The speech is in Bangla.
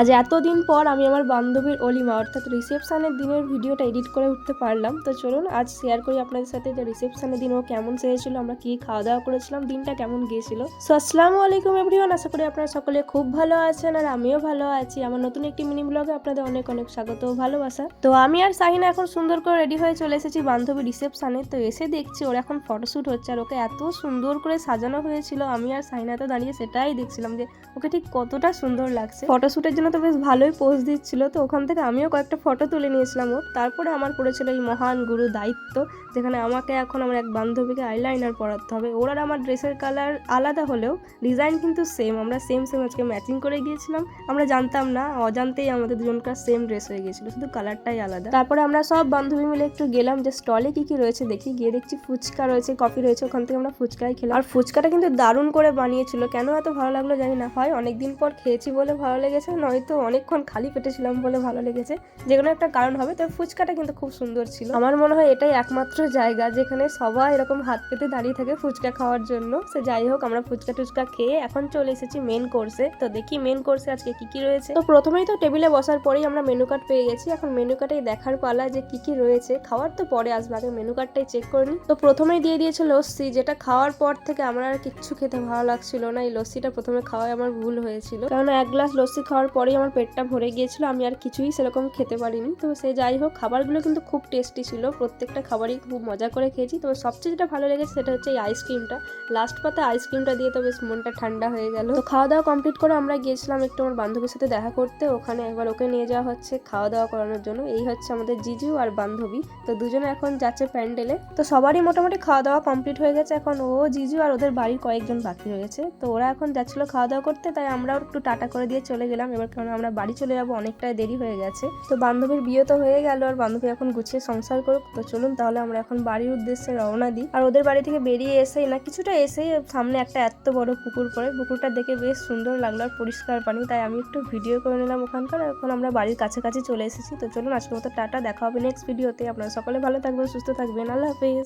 আজ এতদিন পর আমি আমার বান্ধবীর অলিমা, অর্থাৎ রিসেপশানের দিনের ভিডিওটা এডিট করে উঠতে পারলাম। তো চলুন, আজ শেয়ার করি আপনাদের সাথে যে রিসেপশানের দিন ও কেমন সেরেছিল আমরা কি খাওয়া দাওয়া করেছিলাম, দিনটা কেমন গিয়েছিল। সো আসসালামু আলাইকুম এভরিওয়ান আশা করি আপনারা সকলে খুব ভালো আছেন আর আমিও ভালো আছি। আমার নতুন একটি মিনি ব্লগে আপনাদের অনেক অনেক স্বাগত ও ভালোবাসা। তো আমি আর সাহিনা এখন সুন্দর করে রেডি হয়ে চলে এসেছি বান্ধবী রিসেপশনে তো এসে দেখছি ওর এখন ফটোশ্যুট হচ্ছে আর ওকে এত সুন্দর করে সাজানো হয়েছিল। আমি আর সাহিনা তো দাঁড়িয়ে সেটাই দেখছিলাম যে ওকে ঠিক কতটা সুন্দর লাগছে। ফটোশ্যুটের জন্য তো বেশ ভালোই পোজ দিচ্ছিল, তো ওখান থেকে আমিও কয়েকটা ফটো তুলে নিয়েছিলাম ওর। তারপরে আমার পড়েছিল এই মহান গুরু দায়িত্ব, যেখানে আমাকে এখন আমার এক বান্ধবীকে আইলাইনার পরাতে হবে। ওর আর আমার ড্রেসের কালার আলাদা হলেও ডিজাইন কিন্তু সেম আমরা সেম সেম আজকে ম্যাচিং করে গিয়েছিলাম। আমরা জানতাম না, অজান্তেই আমাদের দুজনকার সেম ড্রেস হয়ে গিয়েছিল, শুধু কালারটাই আলাদা। তারপরে আমরা সব বান্ধবী মিলে একটু গেলাম যে স্টলে কি কি রয়েছে দেখি, গিয়ে দেখছি ফুচকা রয়েছে কফি রয়েছে, ওখান থেকে আমরা ফুচকাই খেলাম। আর ফুচকাটা কিন্তু দারুণ করে বানিয়েছিল, কেন এত ভালো লাগল জানি না, হয় অনেকদিন পর খেয়েছি বলে ভালো লেগেছে নয়তো অনেকক্ষণ খালি পেটে ছিলাম বলে ভালো লেগেছে। যে কোনো একটা কারণ হবে, তবে ফুচকাটা কিন্তু খুব সুন্দর ছিল। আমার মনে হয় এটাই একমাত্র জায়গা যেখানে সবাই এরকম হাত পেতে দাঁড়িয়ে থাকে ফুচকা খাওয়ার জন্য। সে যাই হোক, আমরা ফুচকা টুচকা খেয়ে এখন চলে এসেছি মেন কোর্সে তো দেখি মেন কোর্সে আজকে কি কি রয়েছে। তো প্রথমেই তো টেবিলে বসার পরেই আমরা মেনু কার্ড পেয়ে গেছি। এখন মেনু কার্ডে দেখার পালা যে কি কি রয়েছে, খাওয়ার তো পরে আসবে, আগে মেনু কার্ডটাই চেক করে নিই তো প্রথমেই দিয়ে দিয়েছে লস্যি, যেটা খাওয়ার পর থেকে আমার আর কিচ্ছু খেতে ভালো লাগছিল না। এই লস্যিটা প্রথমে খাওয়ায় আমার ভুল হয়েছিল। কারণ এক গ্লাস লস্যি খাওয়ার পরেই আমার পেটটা ভরে গিয়েছিল, আমি আর কিছুই সেরকম খেতে পারিনি। তো সে যাই হোক, খাবারগুলো কিন্তু খুব টেস্টি ছিল, প্রত্যেকটা খাবারই খুব মজা করে খেয়েছি। তবে সবচেয়ে যেটা ভালো লেগেছে সেটা হচ্ছে এই আইসক্রিমটা লাস্ট পাতে আইসক্রিমটা দিয়ে তো বেশ মনটা ঠান্ডা হয়ে গেল। তো খাওয়া দাওয়া কমপ্লিট করে আমরা গিয়েছিলাম একটু আমার বান্ধবীর সাথে দেখা করতে। ওখানে এবার ওকে নিয়ে যাওয়া হচ্ছে খাওয়া দাওয়া করানোর জন্য। এই হচ্ছে আমাদের জিজু আর বান্ধবী। তো দুজনে এখন যাচ্ছে প্যান্ডেলে তো সবারই মোটামুটি খাওয়া দাওয়া কমপ্লিট হয়ে গেছে। এখন ও, জিজু আর ওদের বাড়ির কয়েকজন বাকি রয়েছে। তো ওরা এখন যাচ্ছিল খাওয়া দাওয়া করতে, তাই আমরাও একটু টাটা করে দিয়ে চলে গেলাম। এবার কারণ আমরা বাড়ি চলে যাব অনেকটাই দেরি হয়ে গেছে। তো বান্ধবীর বিয়ে তো হয়ে গেল আর বান্ধবী এখন গুছিয়ে সংসার করুক। তো চলুন তাহলে আমরা এখন বাড়ির উদ্দেশ্যে রওনা দিই। আর ওদের বাড়ি থেকে বেরিয়ে এসেই না, কিছুটা এসেই সামনে একটা এত বড় পুকুর পড়ে। পুকুরটা দেখে বেশ সুন্দর লাগল আর পরিষ্কার পানি। তাই আমি একটু ভিডিও করে নিলাম ওখানকার। এখন আমরা বাড়ির কাছাকাছি চলে এসেছি। তো চলুন আজকের মতো টাটা, দেখা হবে নেক্সট ভিডিওতে আপনারা সকলে ভালো থাকবেন, সুস্থ থাকবেন। আল্লাহ হাফেজ।